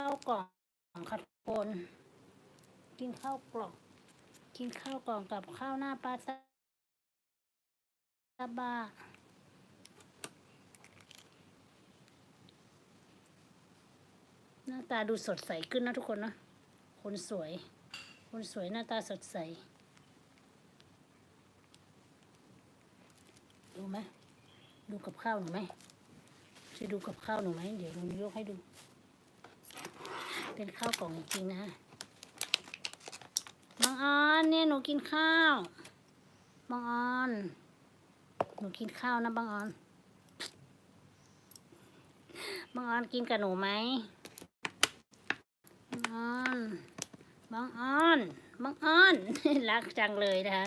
้าวกล่องค่ะทุกคน กินข้าวกล่อง กินข้าวกล่องกับข้าวหน้าปลาซาบะหน้าตาดูสดใสขึ้นนะทุกคนนะคนสวย คนสวยหน้าตาสดใสดูไหมดูกับข้าวหนูไหมจะดูกับข้าวหนูไหมเดี๋ยวหนูยกให้ดู เป็นข้าวกล่องจริงนะบางออนเนี่ยหนูกินข้าวบางออนหนูกินข้าวนะบางออนบางออนกินกับหนูไหมบางออนบางออนบางออนรักจังเลยนะคะ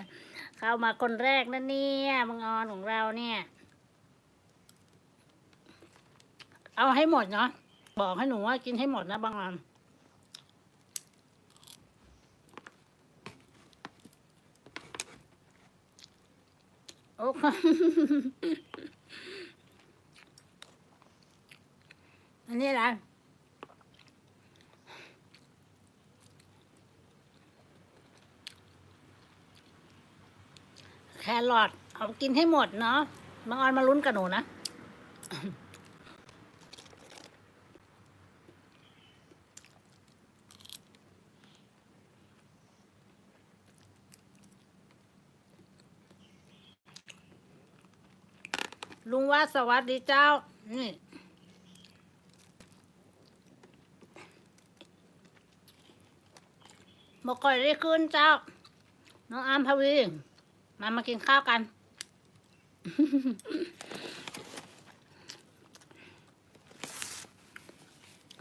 เข้ามาคนแรกนะเนี่ยบางออนของเราเนี่ย เอาให้หมดเนาะบอกให้หนูว่ากินให้หมดนะบางออน อ้ค่ะอันนี้อะไรแครอทเอากินให้หมดเนาะบางออนมาลุ้นกับหนูนะ ลุงว่าสวัสดีเจ้า นี่บอกก่อยได้ขึ้นเจ้า น้องอามพวี มามากินข้าวกัน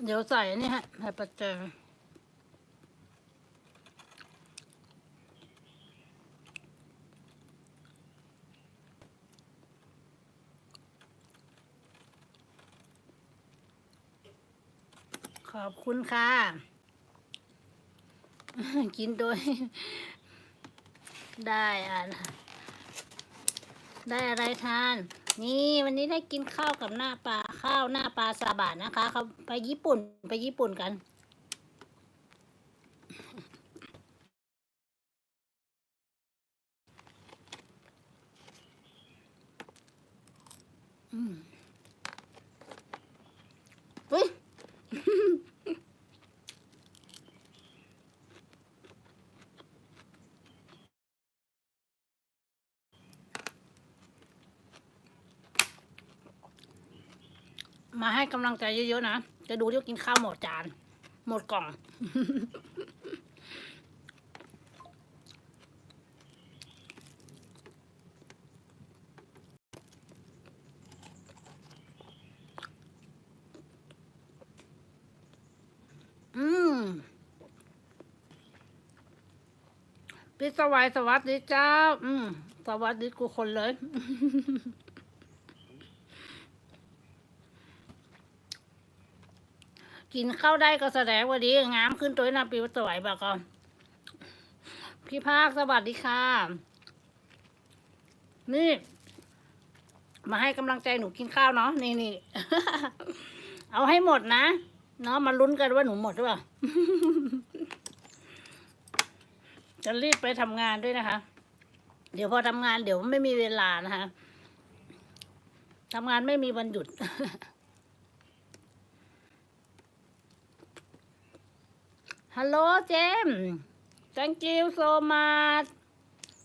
เดี๋ยวใส่นี่ฮะใส่ปลาเจอข อบคุณค่ะ กินโดย ได้อะได้อะไรทาน นี่วันนี้ได้กินข้าวกับหน้าปลาข้าวหน้าปลาซาบะนะคะเขาไปญี่ปุ่นไปญี่ปุ่นกัน มาให้กำลังใจเยอะๆนะ จะดูที่ว่ากินข้าวหมดจาน หมดกล่อง อืมพี่สวัยสวัสดีเจ้า อืม สวัสดีกูคนเลย กินข้าวได้ก็แสดงว่าดีงามขึ้นตัวนะปีสวยบอกก่อนพี่ภาคสวัสดีค่ะ นี่ มาให้กำลังใจหนูกินข้าวเนาะนี่นี่เอาให้หมดนะเนาะมาลุ้นกันว่าหนูหมดหรือเปล่าจะรีบไปทำงานด้วยนะคะ เดี๋ยวพอทำงานเดี๋ยวไม่มีเวลานะคะทำงานไม่มีวันหยุด ฮัลโหลเจมส์ thank you so much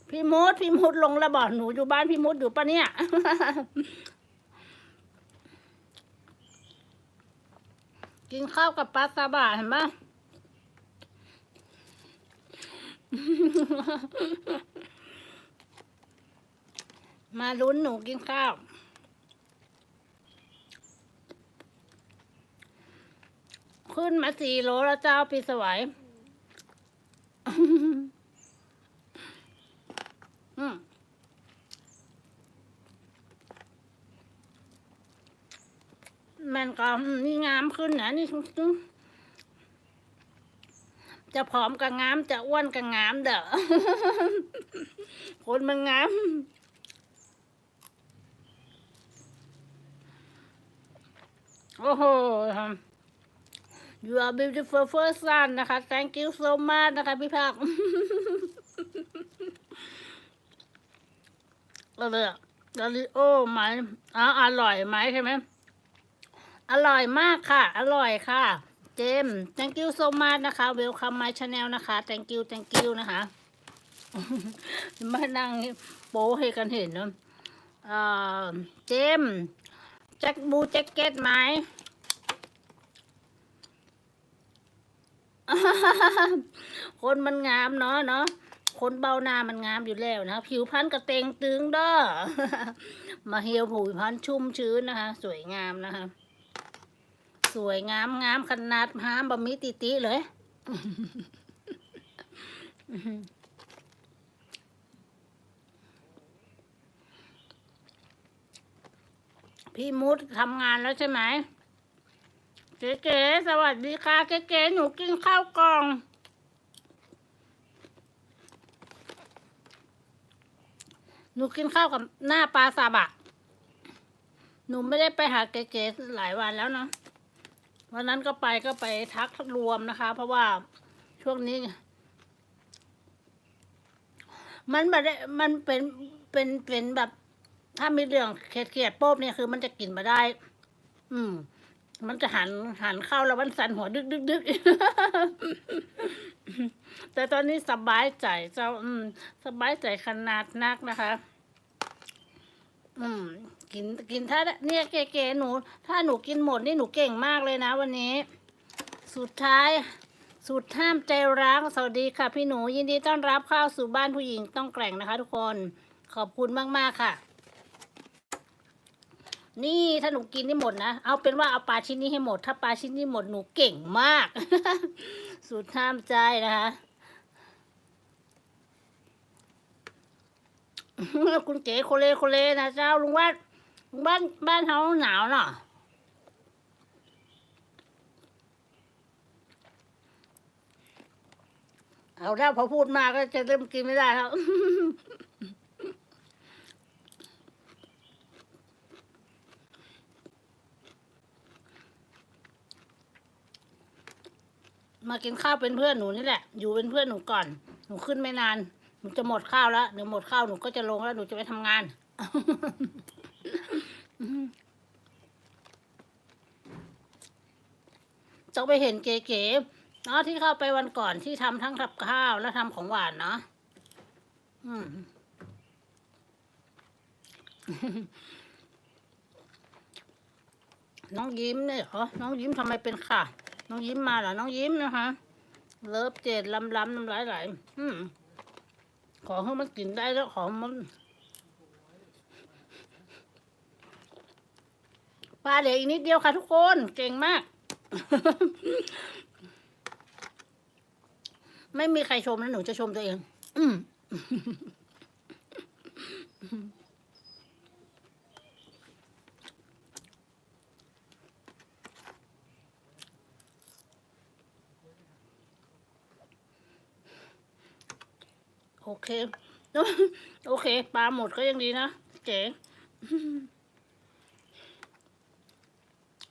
พี่มุดพี่มุดลงระบอกหนูอยู่บ้านพี่มุดอยู่ปะเนี่ย กินข้าวกับปลาซาบะเห็นปะมาลุ้นหนูกินข้าว ขึ้นมาสี่โลแล้วเจ้าพี่สวัยอืมมันก็นี่งามขึ้นนะนี่จะผอมก็งาม จะอ้วนก็งามเด้อคนมันงามโอ้โห you are beautiful first son นะคะ thank you so much นะคะพี่ภาคก็เลยลาลิโอไหมอ๋ออร่อยไหมใช่ไหม อร่อยมากค่ะ อร่อยค่ะ เจม thank you so much นะคะ welcome my channel นะคะ thank you thank you นะคะมานั่งโป้ให้กันเห็นเนะเอ่อเจมแจ็คบูแจ็คเก็ตไหม คนมันงามเนาะเนาะคนเบาหน้ามันงามอยู่แล้วนะผิวพรรณกระเตงตึงด้อมาเฮียวผิวพรรณชุ่มชื้นนะคะ สวยงามนะคะ สวยงามงามขนาดห้ามบะมิติติเลยพี่มุดทำงานแล้วใช่ไหม เก๋ๆสวัสดีค่ะเก๋ๆหนูกินข้าวกล่อง หนูกินข้าวกับหน้าปลาซาบะ หนูไม่ได้ไปหาเก๋ๆหลายวันแล้วเนาะวันนั้นก็ไปก็ไปทักรวมนะคะ เพราะว่าช่วงนี้ มันแบบมันเป็นเป็นเป็นแบบ ถ้ามีเรื่องเขียดๆโป๊บเนี่ยคือมันจะกินมาได้ อืม มันจะหันหันเข้าแล้วมันสั่นหัวดึกดึกดึกแต่ตอนนี้สบายใจเจ้า อืม สบายใจขนาดนักนะคะ อืม กินกินถ้าเนี่ยเก๋ๆหนู ถ้าหนูกินหมดนี่หนูเก่งมากเลยนะวันนี้ สุดท้ายสุดห้ามใจร้างสวัสดีค่ะ พี่หนูยินดีต้อนรับเข้าสู่บ้านผู้หญิงต้องแกร่งนะคะ ทุกคนขอบคุณมาก ๆ ค่ะ นี่ถ้าหนูกินนี่หมดนะ เอาเป็นว่าเอาปลาชิ้นนี้ให้หมด ถ้าปลาชิ้นนี้หมดหนูเก่งมาก สุดห้ามใจนะคะ คุณเก๋โคเลโคเลนะเจ้าลุงว่าลุงบ้านบ้านเขาหนาวเนาะเอาถ้าพอพูดมากก็จะเริ่มกินไม่ได้แล้ว มากินข้าวเป็นเพื่อนหนูนี่แหละ อยู่เป็นเพื่อนหนูก่อน หนูขึ้นไม่นาน หนูจะหมดข้าวแล้วเดี๋ยวหมดข้าวหนูก็จะลงแล้วหนูจะไปทำงานจะไปเห็นเก๋ๆเนาะที่เข้าไปวันก่อนที่ทำทั้งกับข้าวและทำของหวานเนาะอืมน้องยิ้มเนี่ยเหรอ น้องยิ้มทำไมเป็นค่ะ น้องยิ้มมาเหรอ น้องยิ้มนะคะ เลิฟเจ็ดลำลำน้ำลายไหลอืมขอให้มันกินได้แล้วของมัน ปลาเหลืออีกนิดเดียวค่ะทุกคน เก่งมาก ไม่มีใครชมแล้วหนูจะชมตัวเอง อืม โอเค โอเค ปลาหมดก็ยังดีนะ เจ๋ง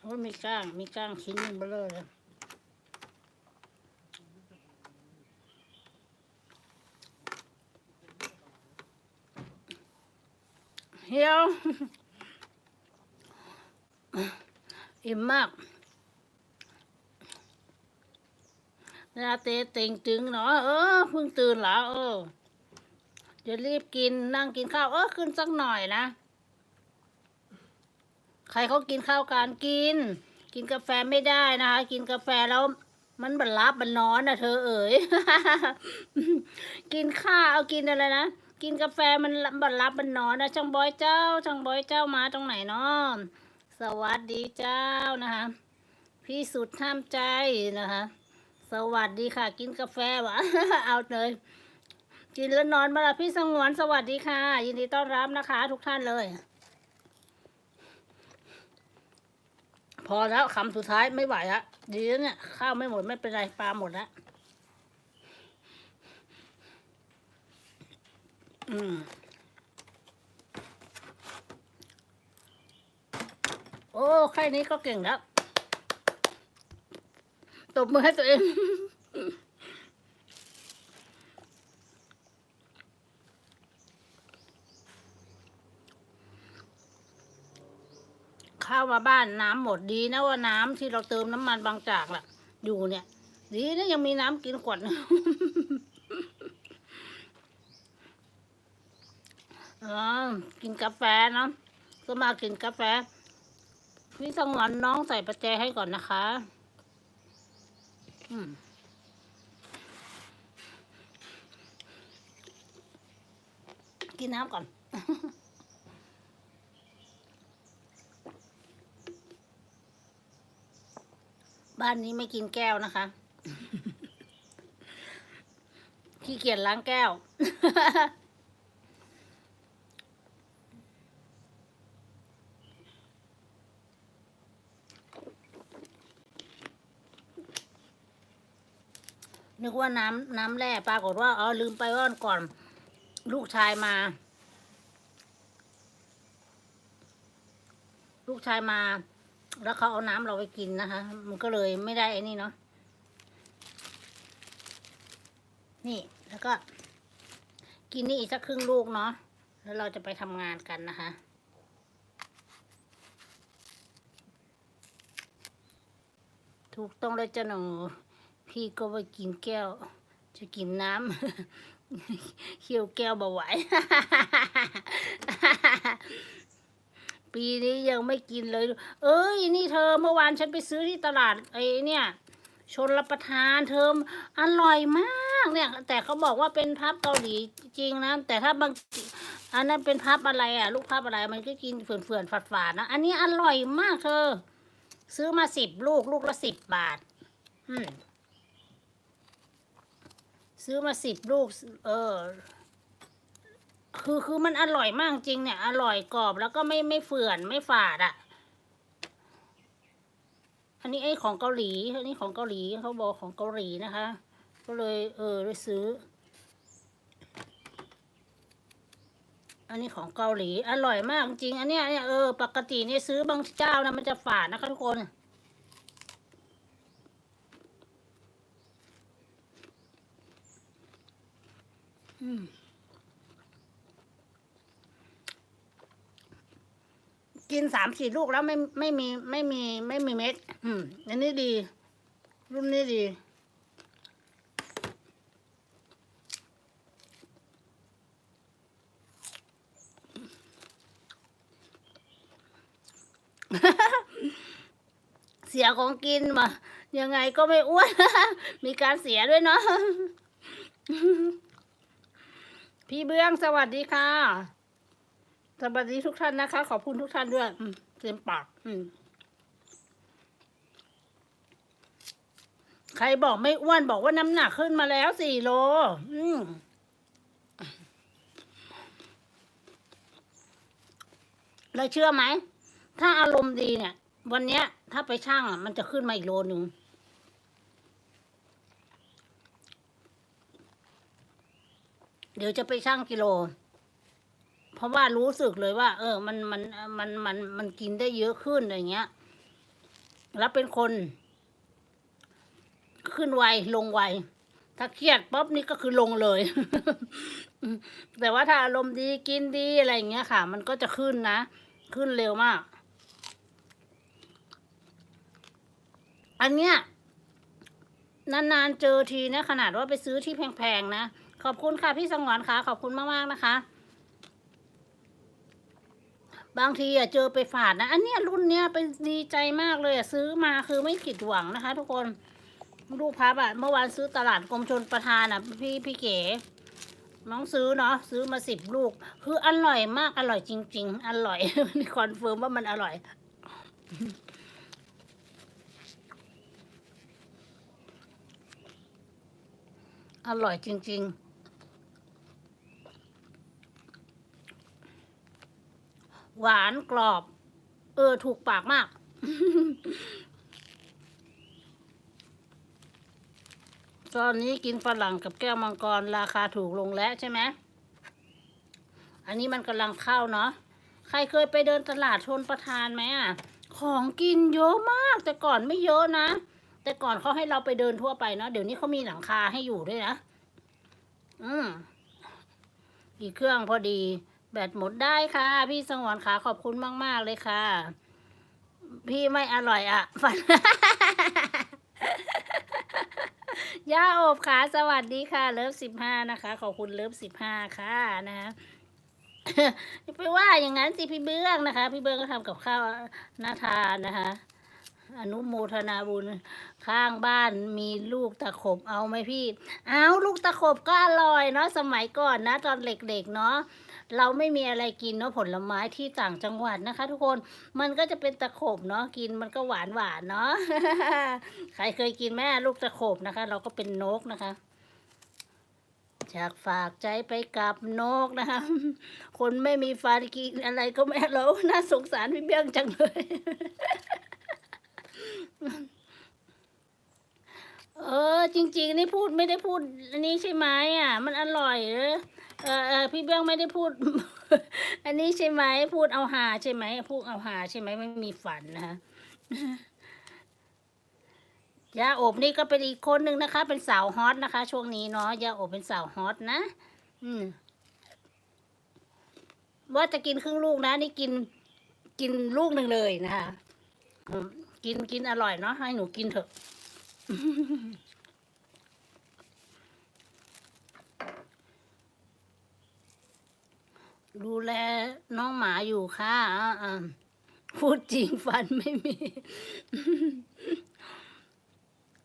โอ้มีก้าง มีก้างชิ้นนึงเบลอเลยเฮียวอิ่มมากเวลาเตะเต็งตึงเนาะเออเพิ่งตื่นเหรอเออ จะรีบกินนั่งกินข้าวเออขึ้นสักหน่อยนะ ใครเขากินข้าวการกิน กินกาแฟไม่ได้นะคะ กินกาแฟแล้วมันบันลับบันนอนนะเธอเอ๋ย กินข้าวเอากินอะไรนะ กินกาแฟมันบันลับบันนอนนะช่างบอยเจ้าช่างบอยเจ้ามาตรงไหนเนาะสวัสดีเจ้านะคะ พี่สุดห้ามใจนะคะ สวัสดีค่ะ กินกาแฟวะเอาเลย กินแล้วนอนมาละพี่สงวนสวัสดีค่ะ ยินดีต้อนรับนะคะ ทุกท่านเลย พอแล้วคำสุดท้ายไม่ไหวละดีแล้วเนี่ย ข้าวไม่หมดไม่เป็นไรปลาหมดแล้วอืมโอ้แค่นี้ก็เก่งแล้วตบมือให้ตัวเอง เข้าบ้านน้ำหมดดีนะว่าน้ำที่เราเติมน้ำมันบางจากล่ะ อยู่เนี่ย ดีนะยังมีน้ำกินขวดอ๋อกินกาแฟเนาะก็มากินกาแฟพี่สงวนน้องใส่ประแจให้ก่อนนะคะอืมกินน้ำก่อน บ้านนี้ไม่กินแก้วนะคะ ขี้เกียจล้างแก้ว นึกว่าน้ำน้ำแร่ปรากฏว่าอ๋อลืมไปว่าก่อน ลูกชายมา ลูกชายมา แล้วเขาเอาน้ำเราไปกินนะคะ มันก็เลยไม่ได้ไอ้นี่เนาะนี่แล้วก็ กินนี่อีกสักครึ่งลูกเนาะแล้วเราจะไปทำงานกันนะคะถูกต้องเลยจ้ะหนูพี่ก็ไปกินแก้ว จะกินน้ำเคี่ยวแก้วเบาไหว ปีนี้ยังไม่กินเลย เอ้ยนี่เธอเมื่อวานฉันไปซื้อที่ตลาดไอ้เนี่ยชนรับประทานเธออร่อยมากเนี่ย แต่เขาบอกว่าเป็นพับเกาหลีจริงนะ แต่ถ้าบางอันนั้นเป็นพับอะไรอะ ลูกพับอะไรมันก็กินเฟื่อนๆฝาดๆนะ อันนี้อร่อยมากเธอ ซื้อมาสิบลูกลูกละสิบบาท อืมซื้อมาสิบลูก เออ คือคือมันอร่อยมากจริงเนี่ย อร่อยกรอบแล้วก็ไม่ไม่เฟื่อนไม่ฝาดอะ่ะ อันนี้ไอ้ของเกาหลี อันนี้ของเกาหลีเขาบอกของเกาหลีนะคะ ก็เลยเออได้ซื้อ อันนี้ของเกาหลี อร่อยมากจริง อันเนี้ยเนี่ยเออปกติเนี่ยซื้อบางเจ้านะมันจะฝาดนะคะทุกคนอืม กินสามสี่ลูกแล้วไม่ไม่มีไม่มีไม่มีเม็ด อืมอันนี้ดี รุ่นนี้ดี เสียของกินมายังไงก็ไม่อ้วน มีการเสียด้วยเนาะพี่เบื้องสวัสดีค่ะ สวัสดีทุกท่านนะคะ ขอบคุณทุกท่านด้วยเต็มปากใครบอกไม่อ้วนบอกว่าน้ำหนักขึ้นมาแล้วสี่โล อืมแล้วเชื่อไหม ถ้าอารมณ์ดีเนี่ย วันเนี้ย ถ้าไปช่างอะ มันจะขึ้นมาอีกโลหนึ่งเดี๋ยวจะไปช่างกิโล เพราะว่ารู้สึกเลยว่า เออ มันมันมันมันมันกินได้เยอะขึ้นอะไรเงี้ย แล้วเป็นคน ขึ้นไวลงไวถ้าเครียดป๊บนี่ก็คือลงเลย แต่ว่าถ้าอารมณ์ดีกินดีอะไรอย่างเงี้ยค่ะ มันก็จะขึ้นนะ ขึ้นเร็วมาก อันเนี้ยนานๆเจอทีนะ ขนาดว่าไปซื้อที่แพงๆนะ ขอบคุณค่ะพี่สงวนค่ะ ขอบคุณมากๆนะคะ บางทีอะเจอไปฝาดนะ อันเนี้ยรุ่นเนี้ยไปดีใจมากเลยอะซื้อมาคือไม่ผิดหวังนะคะ ทุกคนรูปพับอะเมื่อวานซื้อตลาดกรมชนประทานอะพี่พี่เก๋น้องซื้อเนาะซื้อมาสิบลูก คืออร่อยมากอร่อยจริง ๆ อร่อยนี่คอนเฟิร์มว่ามันอร่อยอร่อยจริง ๆ หวานกรอบ เออ ถูกปากมาก ตอนนี้กินฝรั่งกับแก้วมังกรราคาถูกลงแล้วใช่ไหม อันนี้มันกำลังเข้าเนาะ ใครเคยไปเดินตลาดชนประทานไหมอะ ของกินเยอะมาก แต่ก่อนไม่เยอะนะ แต่ก่อนเขาให้เราไปเดินทั่วไปเนาะ เดี๋ยวนี้เขามีหลังคาให้อยู่ด้วยนะ อืมกี่เครื่องพอดี แบตหมดได้ค่ะ พี่สงวนขาขอบคุณมาก ๆ เลยค่ะ พี่ไม่อร่อยอะฝันย่าโอบขาสวัสดีค่ะ เลิฟสิบห้านะคะ ขอบคุณเลิฟสิบห้าค่ะนะคะไปว่าอย่างนั้นสิพี่เบื้องนะคะ พี่เบื้องก็ทำกับข้าวน่าทานนะคะอนุโมทนาบุญข้างบ้านมีลูกตะขบเอาไหมพี่ เอาลูกตะขบก็อร่อยเนาะสมัยก่อนนะ ตอนเด็กๆเนาะ เราไม่มีอะไรกินเนาะผลไม้ที่ต่างจังหวัดนะคะ ทุกคนมันก็จะเป็นตะขบเนาะกินมันก็หวานหวานเนาะใครเคยกินแม่ลูกตะขบนะคะ เราก็เป็นนกนะคะอยากฝากใจไปกับนกนะคะ คนไม่มีฟันกินอะไรก็ไม่รู้น่าสงสารพี่เบี้ยงจังเลย เออ จริง ๆ นี่พูดไม่ได้พูดอันนี้ใช่ไหมอะ มันอร่อยเออเออเออพี่เบี้ยงไม่ได้พูด อันนี้ใช่ไหมพูดเอาหาใช่ไหมพูดเอาหาใช่ไหมไม่มีฝันนะคะยาอบนี่ก็เป็นอีกคนหนึ่งนะคะ เป็นสาวฮอตนะคะ ช่วงนี้เนาะยาอบเป็นสาวฮอตนะ อืม ว่าจะกินครึ่งลูกนะ นี่กิน กินลูกหนึ่งเลยนะคะกินกินอร่อยเนาะให้หนูกินเถอะ ดูแลน้องหมาอยู่ค่ะอ่าพูดจริงฟันไม่มี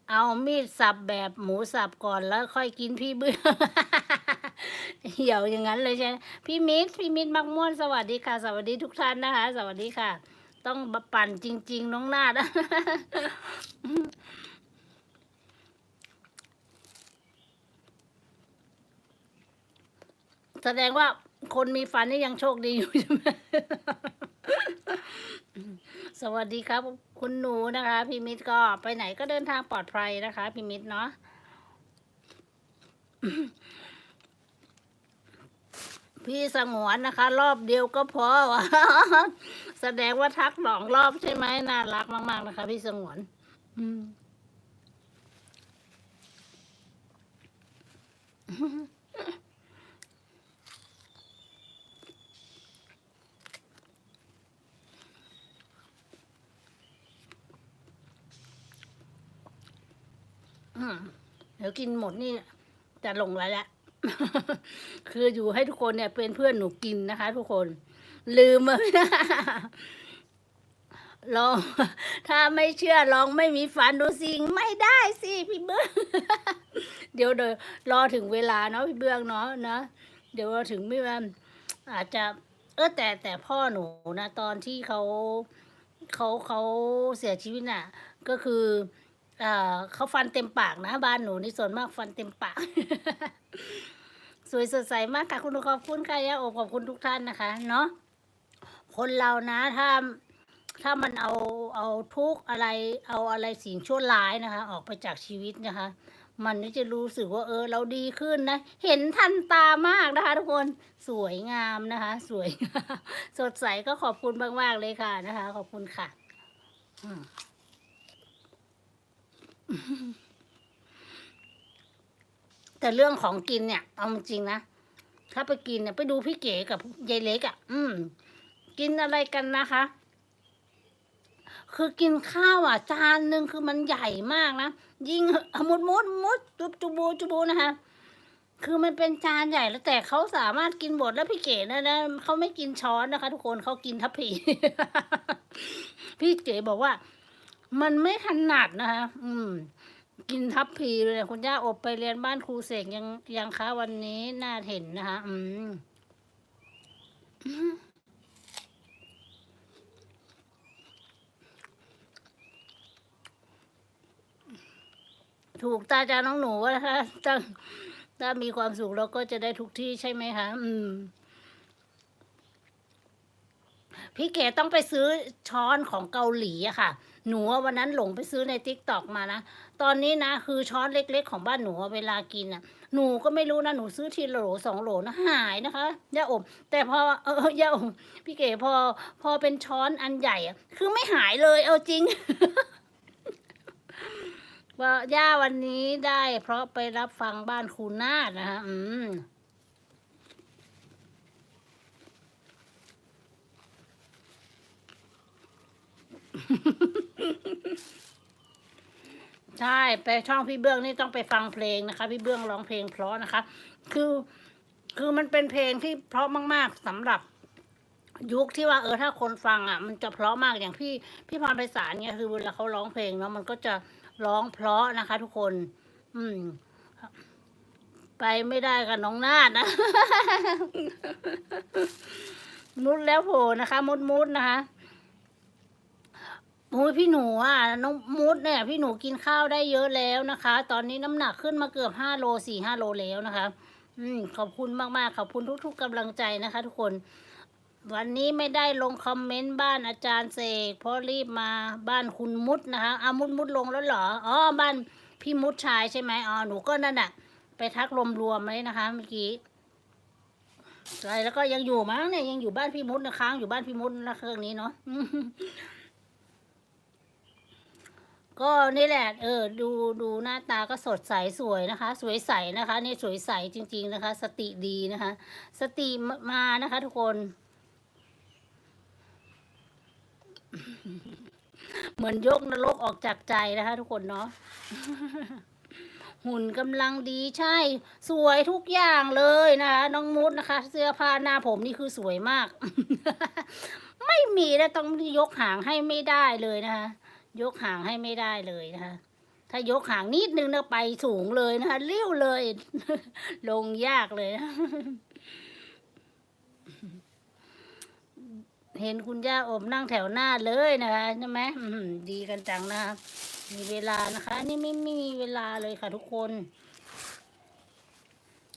เอามีดสับแบบหมูสับก่อนแล้วค่อยกินพี่เบื่อเหี่ยวอย่างนั้นเลยใช่ไหมพี่มิตรพี่มิตรมักม่วนสวัสดีค่ะ สวัสดีทุกท่านนะคะ สวัสดีค่ะ ต้องปั่นจริง ๆ น้องนาด แสดงว่าคนมีฟันนี่ยังโชคดีอยู่ใช่ไหมสวัสดีครับ คุณหนูนะคะพี่มิตรก็ไปไหนก็เดินทางปลอดภัยนะคะพี่มิตรเนาะพี่สงวนนะคะ รอบเดียวก็พอวะแสดงว่าทักสองรอบใช่ไหมน่ารักมาก ๆ นะคะ พี่สงวน อืม เดี๋ยวกินหมดนี่จะลงแล้วแหละคืออยู่ให้ทุกคนเนี่ยเป็นเพื่อนหนูกินนะคะ ทุกคน ลืมไม่ได้ลอง ถ้าไม่เชื่อลองไม่มีฟันดูสิไม่ได้สิพี่เบื้องเดี๋ยวเดี๋ยวรอถึงเวลาเนาะพี่เบื้องเนาะนะเดี๋ยวถึงไม่ว่าอาจจะ เออแต่แต่พ่อหนูนะ ตอนที่เขาเขาเขาเสียชีวิตน่ะ ก็คือ เอ่อเขาฟันเต็มปากนะบ้านหนูนี่ส่วนมากฟันเต็มปาก สวยสดใสมากค่ะคุณขอบคุณค่ะยาโอขอบคุณทุกท่านนะคะ เนาะคนเรานะถ้าถ้ามันเอาเอาทุกอะไร เอาอะไรสิ่งชั่วร้ายนะคะ ออกไปจากชีวิตนะคะ มันก็จะรู้สึกว่าเออ เราดีขึ้นนะ เห็นทันตามากนะคะ ทุกคนสวยงามนะคะ สวยสดใสก็ขอบคุณมากๆเลยค่ะนะคะ ขอบคุณค่ะ อืม แต่เรื่องของกินเนี่ยเอาจริงนะ ถ้าไปกินเนี่ยไปดูพี่เก๋กับยายเล็กอะ่ะ อืม กินอะไรกันนะคะ คือกินข้าวอะ จานหนึ่งคือมันใหญ่มากนะ ยิ่งมุดมุดมุดจุบจูบูจูบูนะคะคือมันเป็นจานใหญ่แล้วแต่เขาสามารถกินหมดแล้วพี่เก๋นะนะเขาไม่กินช้อนนะคะ ทุกคนเขากินทัพพี พี่เก๋บอกว่า มันไม่ถนัดนะคะ อืม กินทับพีเลยนะคุณย่าอบไปเรียนบ้านครูเสกยังยังคะวันนี้น่าเห็นนะคะ อืมถูกตาจาน้องหนูว่าถ้าถ้าถ้ามีความสุขเราก็จะได้ทุกที่ใช่ไหมคะ อืม พี่เก๋ต้องไปซื้อช้อนของเกาหลีอะค่ะ หนูวันนั้นหลงไปซื้อในติ๊กตอกมานะ ตอนนี้นะคือช้อนเล็กๆ ของบ้านหนูเวลากินอะ หนูก็ไม่รู้นะหนูซื้อทีละโหลสองโหลนะหายนะคะย่าอม แต่พอเออย่าอมพี่เก๋พอพอเป็นช้อนอันใหญ่อะคือไม่หายเลยเอาจริงว่าย่าวันนี้ได้ เพราะไปรับฟังบ้านครูนาฏนะฮะอืม ใช่ไปช่องพี่เบื้องนี่ต้องไปฟังเพลงนะคะ พี่เบื้องร้องเพลงเพราะนะคะ คือคือมันเป็นเพลงที่เพราะมาก ๆสำหรับยุคที่ว่าเออถ้าคนฟังอะ มันจะเพราะมากอย่างพี่พี่พรไพศาลเนี่ยคือเวลาเขาร้องเพลงเนาะมันก็จะร้องเพราะนะคะ ทุกคน อืม ไปไม่ได้กับน้องนาดนะมุดแล้วโผล่นะคะ มุดมุดนะคะ โอ้ยพี่หนูอะน้องมุดเนี่ยพี่หนูกินข้าวได้เยอะแล้วนะคะ ตอนนี้น้ำหนักขึ้นมาเกือบห้าโลสี่ห้าโลแล้วนะคะ อืมขอบคุณมากๆขอบคุณทุก ๆกำลังใจนะคะ ทุกคน วันนี้ไม่ได้ลงคอมเมนต์บ้านอาจารย์เสกเพราะรีบมาบ้านคุณมุดนะคะอามุดมุดลงแล้วเหรออ๋อบ้านพี่มุดชายใช่ไหมอ๋อหนูก็นั่นน่ะไปทักรวมๆเลยนะคะเมื่อกี้ใช่แล้วก็ยังอยู่มั้งเนี่ยยังอยู่บ้านพี่มุดนะค้างอยู่บ้านพี่มุดนะเครื่องนี้เนาะ ก็นี่แหละเออดูดูหน้าตาก็สดใสสวยนะคะ สวยใสนะคะนี่สวยใสจริง ๆนะคะ สติดีนะคะ สติมานะคะ ทุกคน เหมือนยกนรกออกจากใจนะคะ ทุกคนเนาะหุ่นกำลังดีใช่ สวยทุกอย่างเลยนะคะน้องมุดนะคะ เสื้อผ้าหน้าผมนี่คือสวยมาก ไม่มีแล้วต้องยกหางให้ไม่ได้เลยนะคะ ยกห่างให้ไม่ได้เลยนะคะ ถ้ายกห่างนิดนึงนะไปสูงเลยนะคะเลี้ยวเลย ลงยากเลยนะเห็นคุณย่าอมนั่งแถวหน้าเลยนะคะใช่ไหมดีกันจังนะคะมีเวลานะคะ นี่ไม่ไม่มีเวลาเลยค่ะทุกคน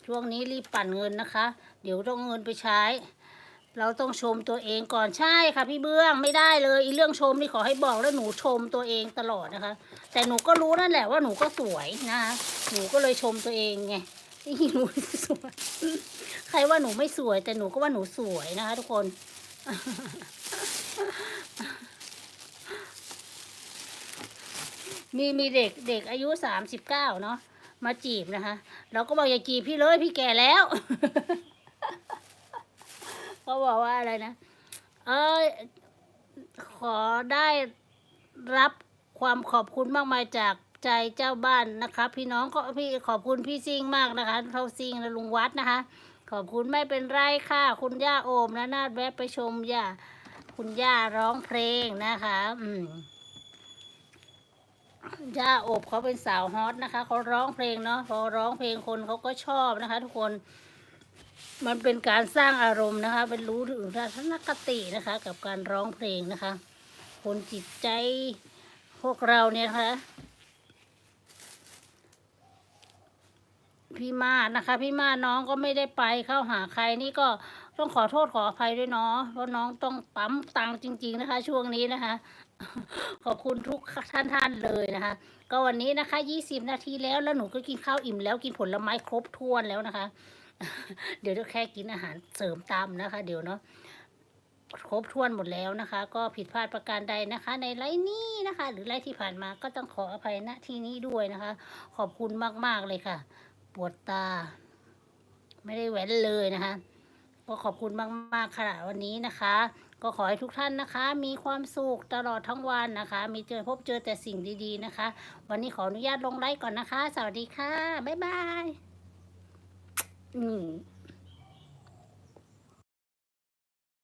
ช่วงนี้รีบปั่นเงินนะคะ เดี๋ยวต้องเงินไปใช้ เราต้องชมตัวเองก่อนใช่ค่ะพี่เบื้องไม่ได้เลยอีเรื่องชมนี่ขอให้บอกแล้วหนูชมตัวเองตลอดนะคะ แต่หนูก็รู้นั่นแหละว่าหนูก็สวยนะคะหนูก็เลยชมตัวเองไงนี่หนูสวยใครว่าหนูไม่สวย แต่หนูก็ว่าหนูสวยนะคะ ทุกคน มีมีเด็กเด็กอายุสามสิบเก้าเนาะมาจีบนะคะ เราก็บอกอย่าจีบพี่เลยพี่แก่แล้ว เขาบอกว่าอะไรนะ เออขอได้รับความขอบคุณมากมายจากใจเจ้าบ้านนะคะ พี่น้องก็พี่ขอบคุณพี่ซิงมากนะคะเท่าซิงและลุงวัดนะคะ ขอบคุณไม่เป็นไรค่ะ คุณย่าโอมนะนาดแวะไปชมย่าคุณย่าร้องเพลงนะคะ อืมย่าโอบเขาเป็นสาวฮอตนะคะเขาร้องเพลงเนาะพอร้องเพลงคนเขาก็ชอบนะคะ ทุกคน มันเป็นการสร้างอารมณ์นะคะ เป็นรู้ถึงทัศนคตินะคะ กับการร้องเพลงนะคะ คนจิตใจพวกเราเนี่ยนะคะพี่มาศนะคะ พี่มาศน้องก็ไม่ได้ไปเข้าหาใครนี่ก็ต้องขอโทษขออภัยด้วยเนาะเพราะน้องต้องปั๊มตังจริง ๆนะคะ ช่วงนี้นะคะ ขอบคุณทุกท่านท่านเลยนะคะ ก็วันนี้นะคะยี่สิบนาทีแล้วแล้วหนูก็กินข้าวอิ่มแล้วกินผลไม้ครบถ้วนแล้วนะคะ เดี๋ยวจะแค่กินอาหารเสริมตามนะคะ เดี๋ยวเนาะครบถ้วนหมดแล้วนะคะ ก็ผิดพลาดประการใดนะคะ ในไลน์นี้นะคะ หรือไลน์ที่ผ่านมาก็ต้องขออภัยณที่นี้ด้วยนะคะ ขอบคุณมากๆเลยค่ะ ปวดตา ไม่ได้แหวนเลยนะคะก็ขอบคุณมากๆค่ะวันนี้นะคะ ก็ขอให้ทุกท่านนะคะ มีความสุขตลอดทั้งวันนะคะ มีเจอพบเจอแต่สิ่งดีๆนะคะ วันนี้ขออนุญาตลงไลฟ์ก่อนนะคะ สวัสดีค่ะ บ๊ายบาย อืม